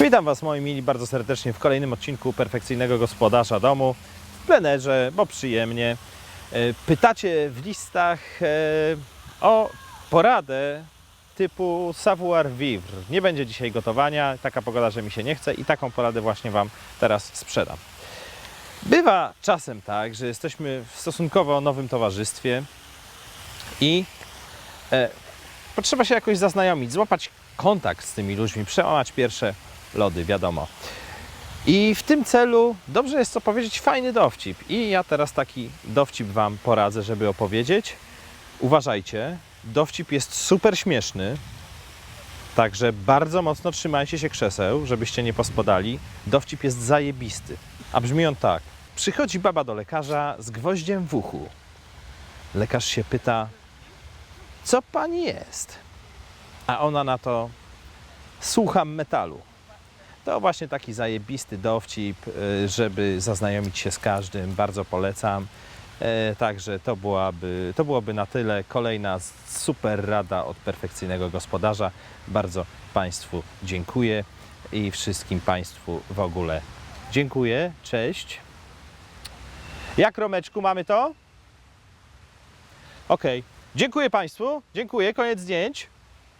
Witam Was moi mili bardzo serdecznie w kolejnym odcinku Perfekcyjnego Gospodarza Domu w plenerze, bo przyjemnie. E, Pytacie w listach e, o poradę typu savoir vivre. Nie będzie dzisiaj gotowania, taka pogoda, że mi się nie chce i taką poradę właśnie Wam teraz sprzedam. Bywa czasem tak, że jesteśmy w stosunkowo nowym towarzystwie i e, potrzeba się jakoś zaznajomić, złapać kontakt z tymi ludźmi, przełamać pierwsze lody, wiadomo. I w tym celu dobrze jest opowiedzieć fajny dowcip. I ja teraz taki dowcip Wam poradzę, żeby opowiedzieć. Uważajcie, dowcip jest super śmieszny, także bardzo mocno trzymajcie się krzeseł, żebyście nie pospodali. Dowcip jest zajebisty. A brzmi on tak. Przychodzi baba do lekarza z gwoździem w uchu. Lekarz się pyta, co pani jest? A ona na to, słucham metalu. To właśnie taki zajebisty dowcip, y, żeby zaznajomić się z każdym. Bardzo polecam. E, Także to byłaby, to byłoby na tyle. Kolejna super rada od perfekcyjnego gospodarza. Bardzo Państwu dziękuję i wszystkim Państwu w ogóle dziękuję. Cześć. Jak Romeczku mamy to? Ok. Dziękuję Państwu. Dziękuję. Koniec zdjęć.